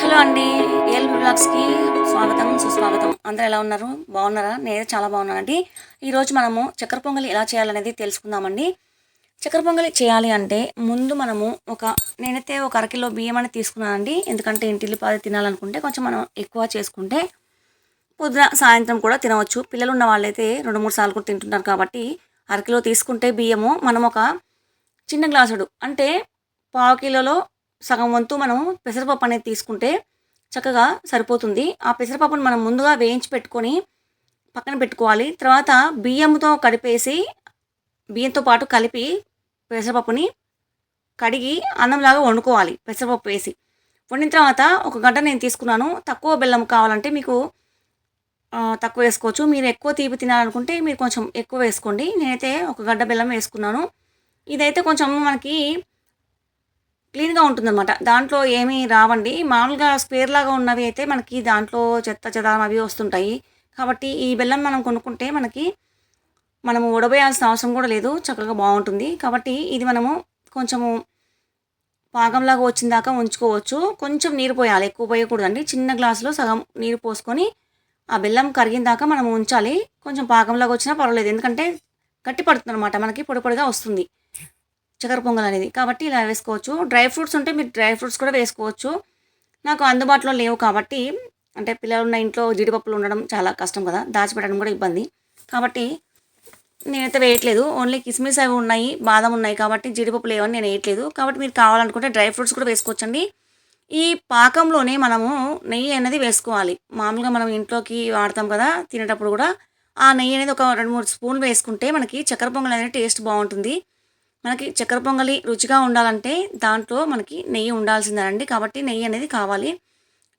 Hello అండి L బ్లాగ్స్కి స్వాగతం సుస్వాగతం. అందరూ ఎలా ఉన్నారు? బాగున్నారా? నేను చాలా బాగున్నానండి. ఈరోజు మనము చక్కెర పొంగలి ఎలా చేయాలనేది తెలుసుకుందామండి. చక్కెర పొంగలి చేయాలి అంటే ముందు మనము ఒక నేనైతే ఒక అరకిలో బియ్యం అనేది తీసుకున్నానండి. ఎందుకంటే ఇంటిల్లి పాద తినాలనుకుంటే కొంచెం మనం ఎక్కువ చేసుకుంటే పొద్దున సాయంత్రం కూడా తినవచ్చు. పిల్లలు ఉన్న వాళ్ళైతే రెండు మూడు సార్లు కూడా తింటున్నారు కాబట్టి అరకిలో తీసుకుంటే బియ్యము మనం ఒక చిన్న గ్లాసుడు అంటే పావు కిలోలో సగం వంతు మనం పెసరపప్పు అనేది తీసుకుంటే చక్కగా సరిపోతుంది. ఆ పెసరపప్పును మనం ముందుగా వేయించి పెట్టుకొని పక్కన పెట్టుకోవాలి. తర్వాత బియ్యంతో కలిపేసి బియ్యంతో పాటు కలిపి పెసరపప్పుని కడిగి అన్నంలాగా వండుకోవాలి పెసరపప్పు వేసి. వండిన తర్వాత ఒక గంట నేను తీసుకున్నాను. తక్కువ బెల్లం కావాలంటే మీకు తక్కువ వేసుకోవచ్చు. మీరు ఎక్కువ తీపి తినాలనుకుంటే మీరు కొంచెం ఎక్కువ వేసుకోండి. నేనైతే ఒక గడ్డ బెల్లం వేసుకున్నాను. ఇదైతే కొంచెం మనకి క్లీన్గా ఉంటుందన్నమాట. దాంట్లో ఏమీ రావండి. మామూలుగా స్క్వేర్ లాగా ఉన్నవి అయితే మనకి దాంట్లో చెత్త చెదారం అవి వస్తుంటాయి. కాబట్టి ఈ బెల్లం మనం కొనుక్కుంటే మనకి మనము ఉడబోయాల్సిన అవసరం కూడా లేదు. చక్కగా బాగుంటుంది. కాబట్టి ఇది మనము కొంచెము పాకంలాగా వచ్చిన దాకా ఉంచుకోవచ్చు. కొంచెం నీరు పోయాలి. ఎక్కువ పోయకూడదండి. చిన్న గ్లాసులో సగం నీరు పోసుకొని ఆ బెల్లం కరిగిన దాకా మనం ఉంచాలి. కొంచెం పాకంలాగా వచ్చినా పర్వాలేదు. ఎందుకంటే గట్టి పడుతుంది అనమాట మనకి పొడి పొడిగా వస్తుంది. చక్కెర పొంగల్ అనేది. కాబట్టి ఇలా వేసుకోవచ్చు. డ్రై ఫ్రూట్స్ ఉంటే మీరు డ్రై ఫ్రూట్స్ కూడా వేసుకోవచ్చు. నాకు అందుబాటులో లేవు కాబట్టి అంటే పిల్లలు ఉన్న ఇంట్లో జీడిపప్పులు ఉండడం చాలా కష్టం కదా దాచిపెట్టడం కూడా ఇబ్బంది. కాబట్టి నేనైతే వేయట్లేదు. ఓన్లీ కిస్మిస్ అవి ఉన్నాయి బాదం ఉన్నాయి కాబట్టి జీడిపప్పులు ఏవని నేను వేయట్లేదు. కాబట్టి మీరు కావాలనుకుంటే డ్రై ఫ్రూట్స్ కూడా వేసుకోవచ్చండి. ఈ పాకంలోనే మనము నెయ్యి అనేది వేసుకోవాలి. మామూలుగా మనం ఇంట్లోకి వాడతాం కదా తినేటప్పుడు కూడా ఆ నెయ్యి అనేది ఒక రెండు మూడు స్పూన్లు వేసుకుంటే మనకి చక్కెర పొంగల్ అనేది టేస్ట్ బాగుంటుంది. మనకి చక్కెర పొంగలి రుచిగా ఉండాలంటే దాంట్లో మనకి నెయ్యి ఉండాల్సిందేనండి. కాబట్టి నెయ్యి అనేది కావాలి.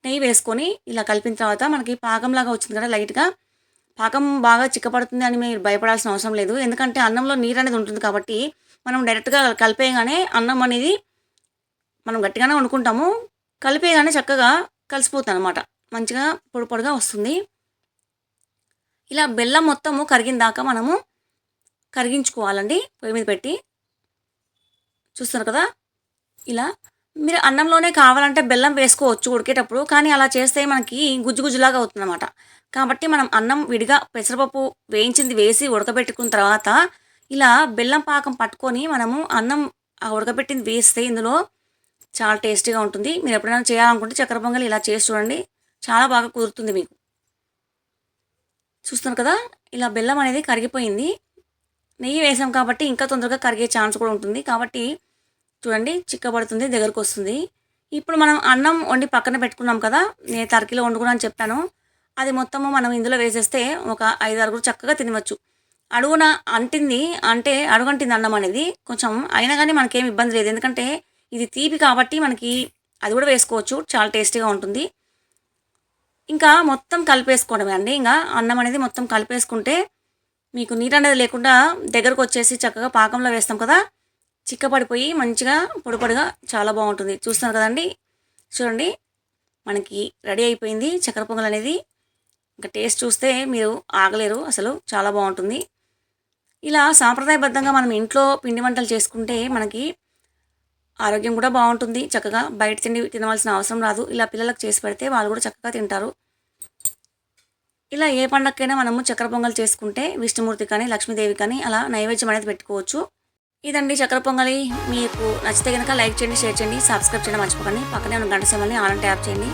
నెయ్యి వేసుకొని ఇలా కలిపిన తర్వాత మనకి పాకంలాగా వచ్చింది కదా లైట్గా. పాకం బాగా చిక్కపడుతుంది అని మీరు భయపడాల్సిన అవసరం లేదు. ఎందుకంటే అన్నంలో నీరు అనేది ఉంటుంది కాబట్టి మనం డైరెక్ట్గా కలిపేయగానే అన్నం అనేది మనం గట్టిగానే వండుకుంటాము. కలిపేయగానే చక్కగా కలిసిపోతుంది అనమాట మంచిగా పొడి పొడిగా వస్తుంది. ఇలా బెల్లం మొత్తము కరిగిన దాకా మనము కరిగించుకోవాలండి. పొయ్యి మీద పెట్టి చూస్తున్నారు కదా? ఇలా మీరు అన్నంలోనే కావాలంటే బెల్లం వేసుకోవచ్చు ఉడికేటప్పుడు కానీ అలా చేస్తే మనకి గుజ్జుగుజ్జులాగా అవుతుంది అనమాట కాబట్టి మనం అన్నం విడిగా పెసరపప్పు వేయించింది వేసి ఉడకబెట్టుకున్న తర్వాత ఇలా బెల్లం పాకం పట్టుకొని మనము అన్నం ఆ ఉడకబెట్టింది వేస్తే ఇందులో చాలా టేస్టీగా ఉంటుంది. మీరు ఎప్పుడైనా చేయాలనుకుంటే చక్కెర పొంగల్ ఇలా చేసి చూడండి. చాలా బాగా కుదురుతుంది మీకు. చూస్తున్నారు కదా? ఇలా బెల్లం అనేది కరిగిపోయింది. నెయ్యి వేసాం కాబట్టి ఇంకా తొందరగా కరిగే ఛాన్స్ కూడా ఉంటుంది. కాబట్టి చూడండి చిక్కబడుతుంది దగ్గరకు వస్తుంది ఇప్పుడు మనం అన్నం వండి పక్కన పెట్టుకున్నాం కదా నేను తరకిలో వండుకున్నాను చెప్పాను. అది మొత్తము మనం ఇందులో వేసేస్తే ఒక ఐదు ఆరుగురు చక్కగా తినవచ్చు. అడుగున అంటింది అంటే అడుగంటింది అన్నం అనేది కొంచెం అయినా కానీ మనకేం ఇబ్బంది లేదు. ఎందుకంటే ఇది తీపి కాబట్టి మనకి అది కూడా వేసుకోవచ్చు చాలా టేస్టీగా ఉంటుంది. ఇంకా మొత్తం కలిపేసుకోవడమే అండి. ఇంకా అన్నం అనేది మొత్తం కలిపేసుకుంటే మీకు నీరు అనేది లేకుండా దగ్గరకు వచ్చేసి చక్కగా పాకంలో వేస్తాం కదా చిక్కపడిపోయి మంచిగా పొడిపొడిగా చాలా బాగుంటుంది. చూస్తున్నారు కదండి? చూడండి. మనకి రెడీ అయిపోయింది చక్కెర పొంగల్ అనేది. ఇంకా టేస్ట్ చూస్తే మీరు ఆగలేరు. అసలు చాలా బాగుంటుంది. ఇలా సాంప్రదాయబద్ధంగా మనం ఇంట్లో పిండి వంటలు చేసుకుంటే మనకి ఆరోగ్యం కూడా బాగుంటుంది. చక్కగా బయట తిండి తినవలసిన అవసరం రాదు. ఇలా పిల్లలకు చేసి పెడితే వాళ్ళు కూడా చక్కగా తింటారు. ఇలా ఏ పండగకైనా మనము చక్కెర పొంగల్ చేసుకుంటే విష్ణుమూర్తి కానీ లక్ష్మీదేవి కానీ అలా నైవేద్యం అనేది పెట్టుకోవచ్చు. ఇదండి చక్కెర పొంగలి. మీకు నచ్చితే కనుక లైక్ చేయండి షేర్ చేయండి సబ్స్క్రైబ్ చేయడం మర్చిపోకండి. పక్కనే ఉన్న గంట సేమల్ని ఆన్ ట్యాప్ చేయండి.